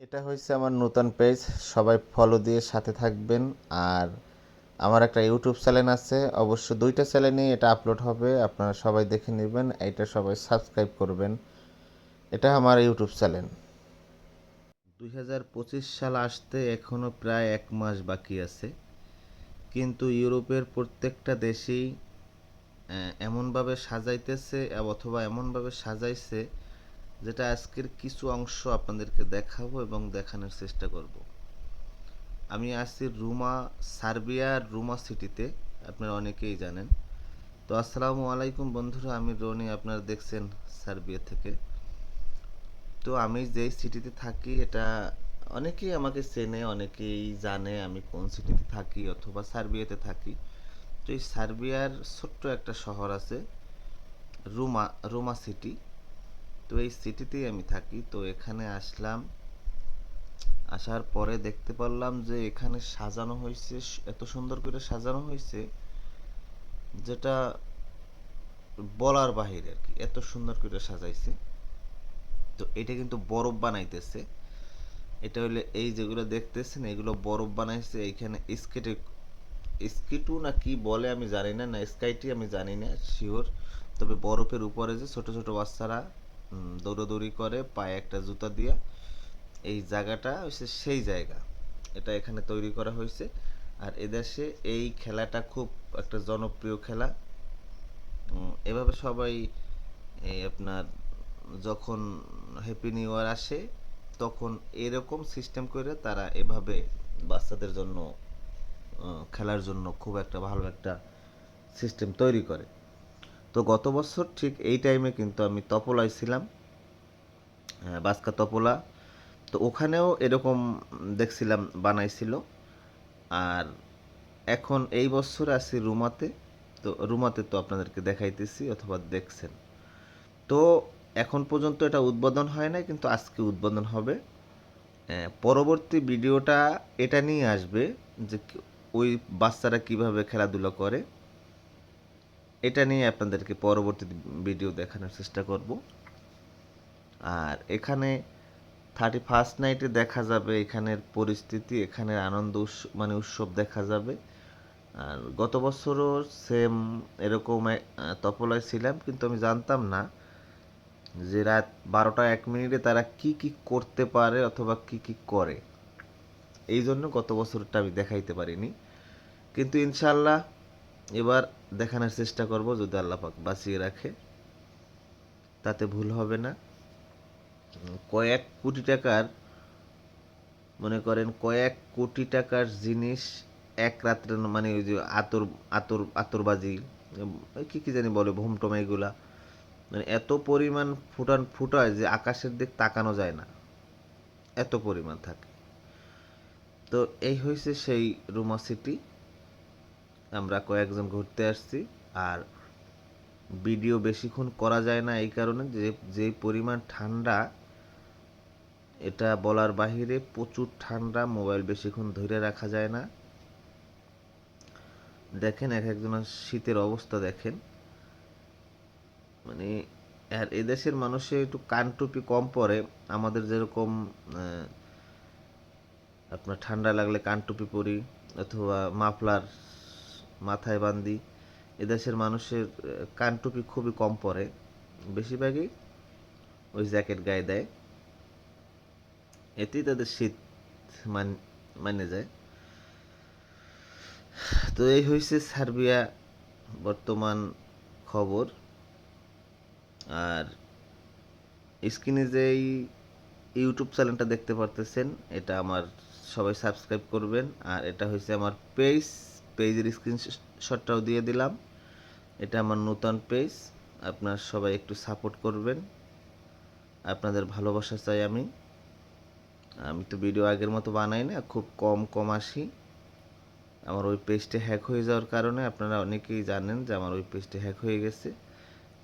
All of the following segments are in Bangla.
এটা হয়েছে আমার নতুন পেজ, সবাই ফলো দিয়ে সাথে থাকবেন। আর আমার একটা ইউটিউব চ্যানেল আছে, অবশ্য দুইটা চ্যানেলেই এটা আপলোড হবে, আপনারা সবাই দেখে নেবেন, এটা সবাই সাবস্ক্রাইব করবেন। এটা আমার ইউটিউব চ্যানেল। দুই হাজার পঁচিশ সাল আসতে এখনও প্রায় এক মাস বাকি আছে, কিন্তু ইউরোপের প্রত্যেকটা দেশেই এমনভাবে সাজাইতেছে, অথবা এমনভাবে সাজাইছে যেটা আজকের কিছু অংশ আপনাদেরকে দেখাবো এবং দেখানোর চেষ্টা করব। আমি আছি রুমা সার্বিয়ার রুমা সিটিতে, আপনারা অনেকেই জানেন। তো আসসালামু আলাইকুম বন্ধুরা, আমি রনি, আপনারা দেখছেন সার্বিয়া থেকে। তো আমি যেই সিটিতে থাকি, এটা অনেকেই আমাকে চেনে, অনেকেই জানে আমি কোন সিটিতে থাকি অথবা সার্বিয়াতে থাকি। তো এই সার্বিয়ার ছোট্ট একটা শহর আছে, রুমা রুমা সিটি। তো এই সিটিতেই আমি থাকি। তো এখানে আসলাম। আসার পরে দেখতে পারলাম যে এখানে সাজানো হয়েছে, এত সুন্দর করে সাজানো হয়েছে যেটা বলার বাহিরে আর কি, এত সুন্দর করে সাজাইছে। তো এটা কিন্তু বরফ বানাইতেছে। এটা হলে এই যেগুলো দেখতেছেন, এগুলো বরফ বানাইছে। এইখানে স্কেটে, স্কিটু না কি বলে আমি জানি না না, স্কাইটি আমি জানি না শিওর তবে বরফের উপরে যে ছোট ছোট বাচ্চারা দৌড়াদৌড়ি করে, পায়ে একটা জুতা দিয়া এই জায়গাটা হচ্ছে সেই জায়গা। এটা এখানে তৈরি করা হয়েছে। আর এদেশে এই খেলাটা খুব একটা জনপ্রিয় খেলা। এভাবে সবাই এই আপনার যখন হ্যাপি নিউ ইয়ার আসে, তখন এরকম সিস্টেম করে তারা এভাবে বাচ্চাদের জন্য খেলার জন্য খুব একটা ভালো একটা সিস্টেম তৈরি করে। তো গত বছর ঠিক এই টাইমে কিন্তু আমি তপলায় ছিলাম। আহ, বাসকা তপলা। তো ওখানেও এরকম দেখছিলাম বানাইছিল। আর এখন এই বছর আছি রুমাতে। তো রুমাতে তো আপনাদেরকে দেখাইতেছি অথবা দেখছেন। তো এখন পর্যন্ত এটা উদ্বোধন হয় না কিন্তু আজকে উদ্বোধন হবে। পরবর্তী ভিডিওটা এটা নিয়ে আসবে যে ওই বাচ্চারা কীভাবে খেলাধুলা করে। এটা নিয়ে আপনাদেরকে পরবর্তী ভিডিও দেখানোর চেষ্টা করব। আর এখানে থার্টি ফার্স্ট নাইটে দেখা যাবে, এখানের পরিস্থিতি, এখানের আনন্দ মানে উৎসব দেখা যাবে। আর গত বছরও সেম এরকম তপলায় ছিলাম, কিন্তু আমি জানতাম না যে রাত বারোটা এক মিনিটে তারা কি কি করতে পারে অথবা কি কি করে। এই জন্য গত বছরটা আমি দেখাইতে পারিনি। কিন্তু ইনশাল্লাহ এবার দেখানোর চেষ্টা করব যদি আল্লাহ পাক বাঁচিয়ে রাখে, তাতে ভুল হবে না। কয়েক কোটি টাকার, মনে করেন কয়েক কোটি টাকার জিনিস এক রাত্রে মানে ওই যে আতর আতর, আতরবাজি কি কি জানি বলে, ভোমটোম এগুলা মানে এত পরিমাণ ফুটান ফুটায় যে আকাশের দিক তাকানো যায় না। এত পরিমাণ থাকে। তো এই হয়েছে সেই রুমা সিটি। আমরা কয়েকজন ঘুরতে আসছি আর ভিডিও বেশিক্ষণ করা যায় না এই কারণে যে যে পরিমাণ ঠান্ডা, এটা বলার বাহিরে প্রচুর ঠান্ডা, মোবাইল বেশিক্ষণ ধরে রাখা যায় না। দেখেন, এক একজনের শীতের অবস্থা দেখেন। মানে আর এদেশের মানুষে একটু কান টুপি কম পরে, আমাদের যেরকম আপনার ঠান্ডা লাগলে কান টুপি পরি, অথবা মাফলার মাথায় বান্ধি এদেশের মানুষের আহ, কান টুপি খুবই কম পরে। বেশিরভাগই ওই জ্যাকেট গায়ে দেয়। এতেই তাদের শীত মান যায়। তো এই হয়েছে সার্বিয়া বর্তমান খবর। আর স্ক্রিনে যেই ইউটিউব চ্যানেলটা দেখতে পারতেছেন এটা আমার সবাই সাবস্ক্রাইব করবেন। আর এটা হয়েছে আমার পেজ। পেজের স্ক্রিনশটটাও দিয়ে দিলাম। এটা আমার নতুন পেজ আপনার সবাই একটু সাপোর্ট করবেন। আপনাদের ভালোবাসা চাই আমি। আমি তো ভিডিও আগের মতো বানাই না, খুব কম কম আসি। আমার ওই পেজটা হ্যাক হয়ে যাওয়ার কারণে আপনারা অনেকেই জানেন যে আমার ওই পেজটা হ্যাক হয়ে গেছে।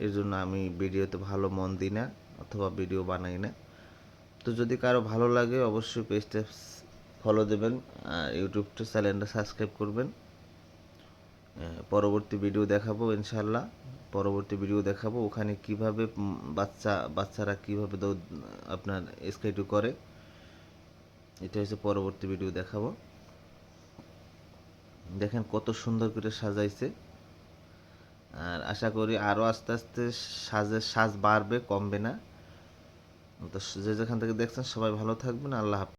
এর জন্য আমি ভিডিওতে ভালো মন দিই না অথবা ভিডিও বানাই না। তো যদি কারও ভালো লাগে, অবশ্যই পেজটা ফলো দেবেন। ইউটিউবটা চ্যানেলটা সাবস্ক্রাইব করবেন। পরবর্তী ভিডিও দেখাবো ইনশাল্লাহ পরবর্তী ভিডিও দেখাবো ওখানে কীভাবে বাচ্চা, বাচ্চারা কীভাবে আপনার স্কেটু করে। এটা হচ্ছে পরবর্তী ভিডিও দেখাবো। দেখেন কত সুন্দর করে সাজাইছে। আর আশা করি আরও আস্তে আস্তে সাজের সাজ বাড়বে, কমবে না। তো যে যেখান থেকে দেখছেন সবাই ভালো থাকবেন, আল্লাহ হাফেজ।